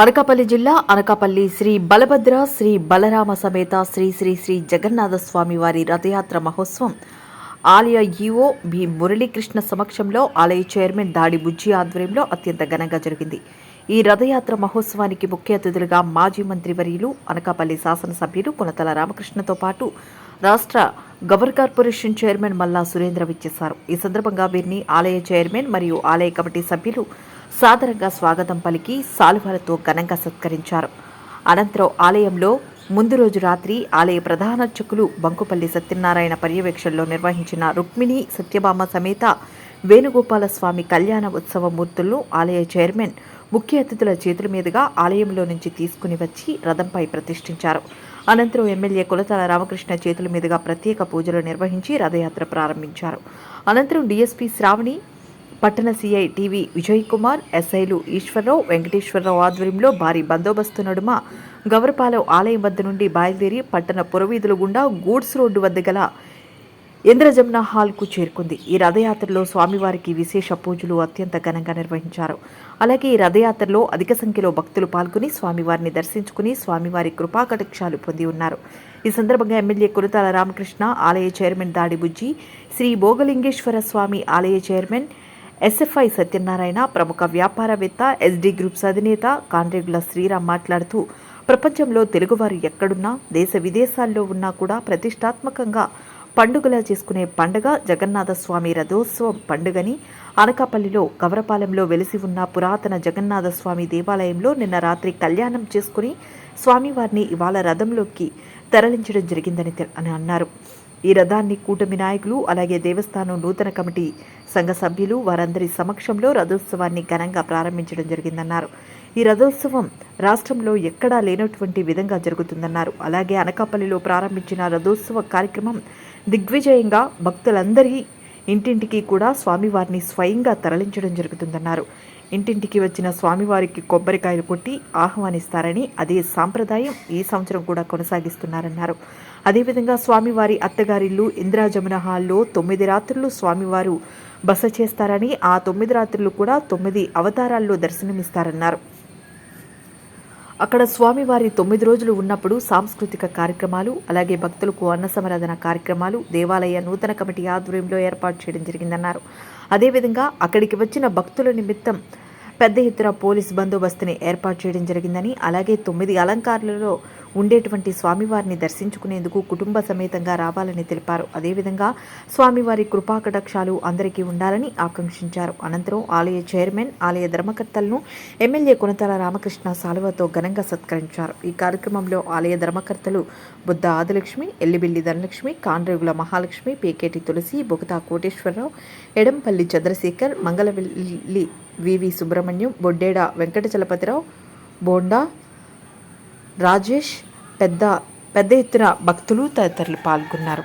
అనకాపల్లి జిల్లా అనకాపల్లి శ్రీ బలభద్ర శ్రీ బలరామ సమేత శ్రీ శ్రీ శ్రీ జగన్నాథ స్వామి వారి రథయాత్ర మహోత్సవం. ఆలయ ఈఓ బి మురళీకృష్ణ సమక్షంలో ఆలయ చైర్మన్ దాడి బుజ్జి ఆధ్వర్యంలో అత్యంత ఘనంగా జరిగింది. ఈ రథయాత్ర మహోత్సవానికి ముఖ్య అతిథులుగా మాజీ మంత్రివర్యులు అనకాపల్లి శాసనసభ్యులు కొనతల రామకృష్ణతో పాటు రాష్ట్ర గవర్ కార్పొరేషన్ చైర్మన్ మల్లా సురేంద్ర విచ్చేశారు. ఈ సందర్భంగా వీరిని ఆలయ చైర్మన్ మరియు ఆలయ కమిటీ సభ్యులు సాదరంగా స్వాగతం పలికి సాలువాలతో ఘనంగా సత్కరించారు. అనంతరం ఆలయంలో ముందు రోజు రాత్రి ఆలయ ప్రధాన అర్చకులు బంకుపల్లి సత్యనారాయణ పర్యవేక్షణలో నిర్వహించిన రుక్మిణి సత్యభామ సమేత వేణుగోపాల స్వామి కళ్యాణ ఉత్సవ మూర్తులను ఆలయ చైర్మన్ ముఖ్య అతిథుల చేతుల మీదుగా ఆలయంలో నుంచి తీసుకుని వచ్చి రథంపై ప్రతిష్ఠించారు. అనంతరం ఎమ్మెల్యే కులతల రామకృష్ణ చేతుల మీదుగా ప్రత్యేక పూజలు నిర్వహించి రథయాత్ర ప్రారంభించారు. అనంతరం డీఎస్పీ శ్రావణి పట్టణ సీఐ టీవీ విజయ్ కుమార్ ఎస్ఐలు ఈశ్వరరావు వెంకటేశ్వరరావు ఆధ్వర్యంలో భారీ బందోబస్తు నడుమ గవరపాలెం ఆలయం వద్ద నుండి బయలుదేరి పట్టణ పురవీధుల గుండా గూడ్స్ రోడ్డు వద్ద గల ఇంద్రజమున హాల్కు చేరుకుంది. ఈ రథయాత్రలో స్వామివారికి విశేష పూజలు అత్యంత ఘనంగా నిర్వహించారు. అలాగే ఈ రథయాత్రలో అధిక సంఖ్యలో భక్తులు పాల్గొని స్వామివారిని దర్శించుకుని స్వామివారి కృపాకటాక్షాలు పొంది ఉన్నారు. ఈ సందర్భంగా ఎమ్మెల్యే కురతాల రామకృష్ణ ఆలయ చైర్మన్ దాడిబుజ్జి శ్రీ భోగలింగేశ్వర స్వామి ఆలయ చైర్మన్ ఎస్ఎఫ్ఐ సత్యనారాయణ ప్రముఖ వ్యాపారవేత్త ఎస్డీ గ్రూప్స్ అధినేత కాండ్రేగుల శ్రీరామ్ మాట్లాడుతూ ప్రపంచంలో తెలుగువారు ఎక్కడున్నా దేశ విదేశాల్లో ఉన్నా కూడా ప్రతిష్టాత్మకంగా పండుగలా చేసుకునే పండుగ జగన్నాథ స్వామి రథోత్సవం పండుగని అనకాపల్లిలో గవరపాలెంలో వెలిసి ఉన్న పురాతన జగన్నాథ స్వామి దేవాలయంలో నిన్న రాత్రి కళ్యాణం చేసుకుని స్వామివారిని ఇవాళ రథంలోకి తరలించడం జరిగిందని అని అన్నారు. ఈ రథాన్ని కూటమి నాయకులు అలాగే దేవస్థానం నూతన కమిటీ సంఘ సభ్యులు వారందరి సమక్షంలో రథోత్సవాన్ని ఘనంగా ప్రారంభించడం జరిగిందన్నారు. ఈ రథోత్సవం రాష్ట్రంలో ఎక్కడా లేనటువంటి విధంగా జరుగుతుందన్నారు. అలాగే అనకాపల్లిలో ప్రారంభించిన రథోత్సవ కార్యక్రమం దిగ్విజయంగా భక్తులందరి ఇంటింటికి కూడా స్వామివారిని స్వయంగా తరలించడం జరుగుతుందన్నారు. ఇంటింటికి వచ్చిన స్వామివారికి కొబ్బరికాయలు కొట్టి ఆహ్వానిస్తారని అదే సాంప్రదాయం ఈ సంవత్సరం కూడా కొనసాగిస్తున్నారన్నారు. అదేవిధంగా స్వామివారి అత్తగారిల్లు ఇంద్రాజమున హాల్లో తొమ్మిది రాత్రులు స్వామివారు బస చేస్తారని ఆ తొమ్మిది రాత్రులు కూడా తొమ్మిది అవతారాల్లో దర్శనమిస్తారన్నారు. అక్కడ స్వామివారి తొమ్మిది రోజులు ఉన్నప్పుడు సాంస్కృతిక కార్యక్రమాలు అలాగే భక్తులకు అన్న సమరాధన కార్యక్రమాలు దేవాలయ నూతన కమిటీ ఆధ్వర్యంలో ఏర్పాటు చేయడం జరిగిందన్నారు. అదేవిధంగా అక్కడికి వచ్చిన భక్తుల నిమిత్తం పెద్ద ఎత్తున పోలీస్ బందోబస్తుని ఏర్పాటు చేయడం జరిగిందని అలాగే తొమ్మిది అలంకారాలలో ఉండేటువంటి స్వామివారిని దర్శించుకునేందుకు కుటుంబ సమేతంగా రావాలని తెలిపారు. అదేవిధంగా స్వామివారి కృపాకటాక్షాలు అందరికీ ఉండాలని ఆకాంక్షించారు. అనంతరం ఆలయ చైర్మన్ ఆలయ ధర్మకర్తలను ఎమ్మెల్యే కొనతల రామకృష్ణ సాలువతో ఘనంగా సత్కరించారు. ఈ కార్యక్రమంలో ఆలయ ధర్మకర్తలు బుద్ధ ఆదిలక్ష్మి ఎల్లిబిల్లి ధనలక్ష్మి కాండ్రేగుల మహాలక్ష్మి పేకేటి తులసి బొగతా కోటేశ్వరరావు ఎడంపల్లి చంద్రశేఖర్ మంగళవెల్లి వివి సుబ్రహ్మణ్యం బొడ్డేడ వెంకట చలపతిరావు బోండా రాజేష్ పెద్ద పెద్ద ఎత్తున భక్తులు తదితరులు పాల్గొన్నారు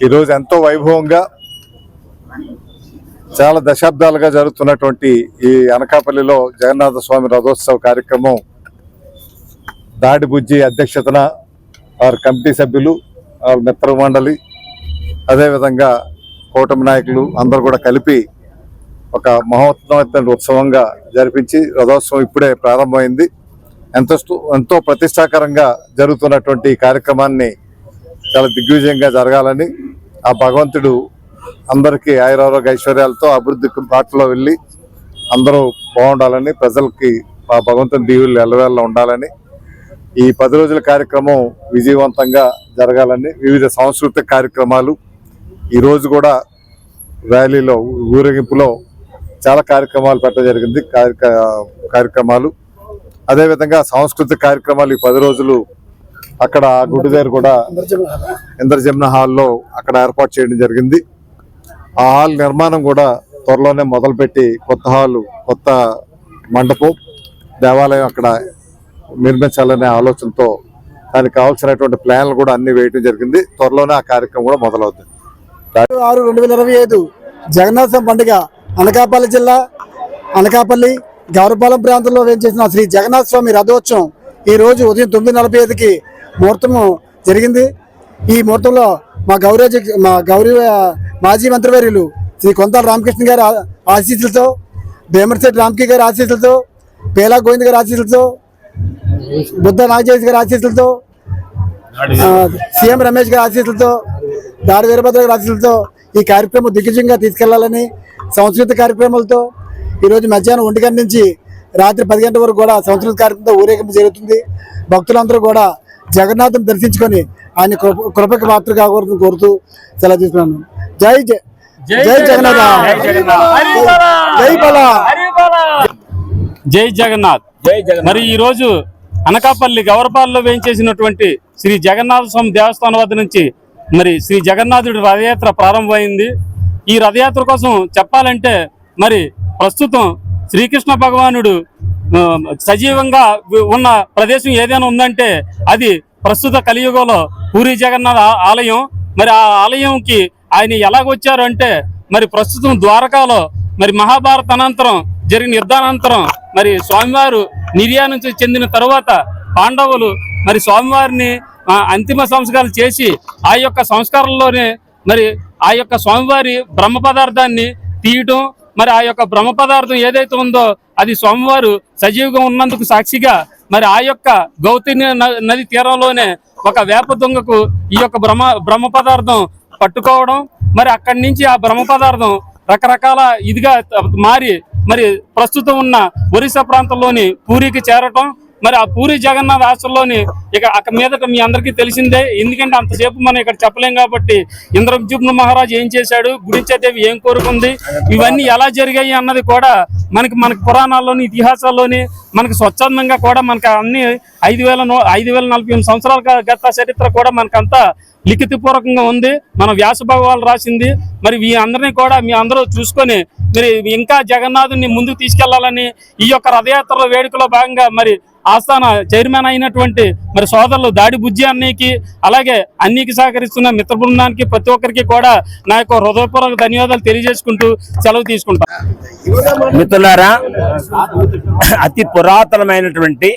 ఈరోజు ఎంతో వైభవంగా చాలా దశాబ్దాలుగా జరుగుతున్నటువంటి ఈ అనకాపల్లిలో జగన్నాథ స్వామి రథోత్సవ కార్యక్రమం దాడిబుజ్జి అధ్యక్షతన వారి కమిటీ సభ్యులు వారి మిత్ర మండలి అదేవిధంగా కూటమి నాయకులు అందరూ కూడా కలిపి ఒక మహోత్తమైన ఉత్సవంగా జరిపించి రథోత్సవం ఇప్పుడే ప్రారంభమైంది. ఎంతో ఎంతో ప్రతిష్టాకరంగా జరుగుతున్నటువంటి ఈ కార్యక్రమాన్ని చాలా దిగ్విజయంగా జరగాలని ఆ భగవంతుడు అందరికీ ఆయురారోగ్య ఐశ్వర్యాలతో అభివృద్ధికి బాటలో వెళ్ళి అందరూ బాగుండాలని ప్రజలకి ఆ భగవంతుని దీవులు ఎల్లవేళ్ళ ఉండాలని ఈ పది రోజుల కార్యక్రమం విజయవంతంగా జరగాలని వివిధ సాంస్కృతిక కార్యక్రమాలు ఈరోజు కూడా ర్యాలీలో ఊరేగింపులో చాలా కార్యక్రమాలు పెట్టడం జరిగింది. కార్యక- కార్యక్రమాలు. అదేవిధంగా సాంస్కృతిక కార్యక్రమాలు ఈ పది రోజులు అక్కడ గుడి దగ్గర కూడా ఇంద్రజమున హాల్లో అక్కడ ఏర్పాటు చేయడం జరిగింది. ఆ హాల్ నిర్మాణం కూడా త్వరలోనే మొదలుపెట్టి కొత్త హాలు కొత్త మండపం దేవాలయం అక్కడ నిర్మించాలనే ఆలోచనతో దానికి కావాల్సినటువంటి ప్లాన్లు కూడా అన్ని వేయడం జరిగింది. త్వరలోనే ఆ కార్యక్రమం కూడా మొదలవుతుంది. ఆరు రెండు వేల ఇరవై ఐదు జగన్నాథం పండుగ అనకాపల్లి జిల్లా అనకాపల్లి గౌరపాలెం ప్రాంతంలో వేంచేసిన శ్రీ జగన్నాథ స్వామి రథోత్సవం ఈ రోజు ఉదయం తొమ్మిది నలభై ఐదుకి ముహూర్తము జరిగింది. ఈ ముహూర్తంలో మా గౌరవ మా గౌరవ మాజీ మంత్రివర్యులు శ్రీ కొంతాల రామకృష్ణ గారి ఆశీస్సులతో భీమర్శెట్టి రామకి గారి ఆశీస్సులతో పేలా గోవింద్ గారి ఆశీస్సులతో బుద్ధ నాగజేష్ గారి ఆశీస్సులతో సీఎం రమేష్ గారి ఆశీస్సులతో దాడి వీరభద్ర గారి ఆశీస్సులతో ఈ కార్యక్రమం దిగ్గజంగా తీసుకెళ్ళాలని సంస్కృతి కార్యక్రమాలతో ఈరోజు మధ్యాహ్నం ఒంటి గంట నుంచి రాత్రి పది గంటల వరకు కూడా సంస్కృతి కార్యక్రమంతో ఊరేగింపు జరుగుతుంది. భక్తులందరూ కూడా జగన్నాథం దర్శించుకొని ఆయన కృప కృపకి పాత్ర కాకూడదని కోరుతూ సెలవు తీసుకున్నాను. జై జై జై జగన్నాథ. జై బలా. జై జగన్నాథ్. మరి ఈ రోజు అనకాపల్లి గౌరపాల్లో వేయించేసినటువంటి శ్రీ జగన్నాథ స్వామి దేవస్థానం వద్ద నుంచి మరి శ్రీ జగన్నాథుడి రథయాత్ర ప్రారంభమైంది. ఈ రథయాత్ర కోసం చెప్పాలంటే మరి ప్రస్తుతం శ్రీకృష్ణ భగవానుడు సజీవంగా ఉన్న ప్రదేశం ఏదైనా ఉందంటే అది ప్రస్తుత కలియుగంలో పూరి జగన్నాథ ఆలయం. మరి ఆ ఆలయంకి ఆయన ఎలాగొచ్చారు అంటే మరి ప్రస్తుతం ద్వారకాలో మరి మహాభారత అనంతరం జరిగిన యుద్ధానంతరం మరి స్వామివారు నిర్యాణం చెందిన తర్వాత పాండవులు మరి స్వామివారిని అంతిమ సంస్కారాలు చేసి ఆ యొక్క సంస్కారంలోనే మరి ఆ యొక్క స్వామివారి బ్రహ్మ పదార్థాన్ని తీయటం మరి ఆ యొక్క బ్రహ్మ పదార్థం ఏదైతే ఉందో అది స్వామివారు సజీవంగా ఉన్నందుకు సాక్షిగా మరి ఆ యొక్క గౌతి న- నది తీరంలోనే ఒక వేప దొంగకు ఈ యొక్క బ్రహ్మ బ్రహ్మ పదార్థం పట్టుకోవడం మరి అక్కడి నుంచి ఆ బ్రహ్మ పదార్థం రకరకాల ఇదిగా మారి మరి ప్రస్తుతం ఉన్న ఒరిస్సా ప్రాంతంలోని పూరికి చేరటం మరి ఆ పూరి జగన్నాథ్ ఆశ్రమంలోని ఇక అక్కడ మీదట మీ అందరికీ తెలిసిందే. ఎందుకంటే అంతసేపు మనం ఇక్కడ చెప్పలేం కాబట్టి ఇంద్రజుమ్న మహారాజు ఏం చేశాడు? గుడించేదేవి ఏం కోరుకుంది? ఇవన్నీ ఎలా జరిగాయి అన్నది కూడా మనకి మనకి పురాణాల్లోని ఇతిహాసాల్లోని మనకి స్వచ్ఛందంగా కూడా మనకి అన్ని ఐదు వేల ఐదు వేల నలభై సంవత్సరాల గత చరిత్ర కూడా మనకంతా లిఖిత పూర్వకంగా ఉంది. మన వ్యాస భగవాలు రాసింది. మరి మీ అందరినీ కూడా మీ అందరూ చూసుకొని మరి ఇంకా జగన్నాథుని ముందుకు తీసుకెళ్ళాలని ఈ యొక్క రథయాత్ర వేడుకలో భాగంగా మరి ఆస్థాన చైర్మన్ అయినటువంటి మరి సోదరులు దాడి బుజ్జి అన్నయ్యకి అలాగే అన్నికి సహకరిస్తున్న మిత్ర బృందానికి ప్రతి ఒక్కరికి కూడా నా యొక్క హృదయపూర్వక ధన్యవాదాలు తెలియజేసుకుంటూ సెలవు తీసుకుంటాను. మిత్రులారా అతి పురాతనమైనటువంటి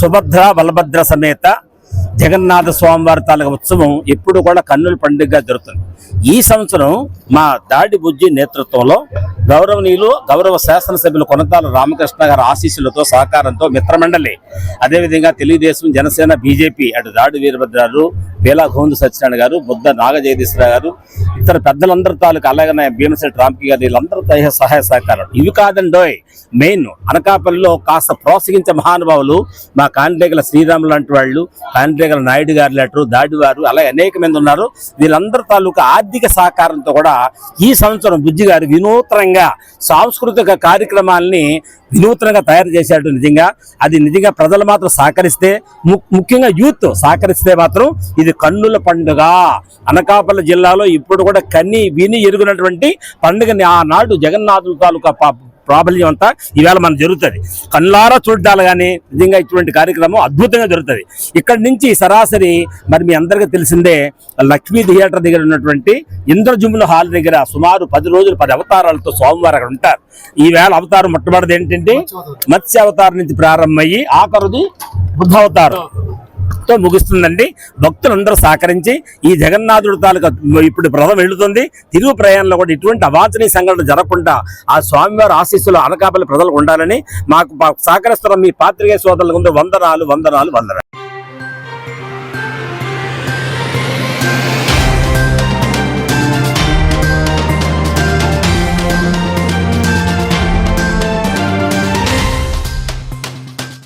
సుభద్ర బలభద్ర సమేత జగన్నాథ స్వామివారి తాలూకా ఉత్సవం ఎప్పుడు కూడా కన్నుల పండుగగా జరుగుతుంది. ఈ సంవత్సరం మా దాడి బుజ్జి నేతృత్వంలో గౌరవనీయులు గౌరవ శాసనసభ్యులు కొనతాల రామకృష్ణ గారి ఆశీస్సులతో సహకారంతో మిత్రమండలి అదేవిధంగా తెలుగుదేశం జనసేన బీజేపీ అటు దాడి వీరభద్రాలు బేలా గోవింద సత్యనారాయణ గారు బుద్ధ నాగ జగదీశ్వరరావు గారు ఇతర పెద్దలందరి తాలూకు అలాగనే భీమశెట్టి రామ్కి గారు వీళ్ళందరూ సహాయ సహకారం ఇవి కాదండోయ్ మెయిన్ అనకాపల్లిలో కాస్త ప్రోత్సహించే మహానుభావులు మా కాండ్రేగల శ్రీరాములు లాంటి వాళ్ళు కాండ్రేగల నాయుడు గారు లెటరు దాడివారు అలాగే అనేక మంది ఉన్నారు. వీళ్ళందరి తాలూకా ఆర్థిక సహకారంతో కూడా ఈ సంవత్సరం బుజ్జి గారు వినూత్నంగా సాంస్కృతిక కార్యక్రమాల్ని వినూత్నంగా తయారు చేశాడు నిజంగా. అది నిజంగా ప్రజలు మాత్రం సహకరిస్తే ము- ముఖ్యంగా యూత్ సహకరిస్తే మాత్రం ఇది కన్నుల పండుగ. అనకాపల్లి జిల్లాలో ఇప్పుడు కూడా కన్ని విని ఎరుగునటువంటి పండుగని ఆనాడు జగన్నాథుల తాలూకా ప్రాబల్యం అంతా ఈవేళ మనం జరుగుతుంది. కళ్ళారా చూడాలి కానీ నిజంగా ఇటువంటి కార్యక్రమం అద్భుతంగా జరుగుతుంది. ఇక్కడి నుంచి సరాసరి మరి మీ అందరికీ తెలిసిందే లక్ష్మీ థియేటర్ దగ్గర ఉన్నటువంటి ఇంద్రజుముల హాల్ దగ్గర సుమారు పది రోజులు పది అవతారాలతో సోమవారం అక్కడ ఉంటారు. ఈ వేళ అవతారం మొట్టమొదటి ఏంటంటే మత్స్య అవతారం నుంచి ప్రారంభమయ్యి ఆఖరుది బుద్ధ అవతారం తో ముగుస్తుందండి. భక్తులందరూ సహకరించి ఈ జగన్నాథుడు తాలూకా ఇప్పుడు రథం వెళుతుంది. తిరుగు ప్రయాణంలో కూడా ఇటువంటి అవాంఛనీయ సంఘటన జరగకుండా ఆ స్వామివారి ఆశీస్సులు అనకాపల్లి ప్రజలకు ఉండాలని మాకు సహకరిస్తున్న మీ పాత్రికేయ సోదరులకు వందనాలు వందనాలు వందనాలు.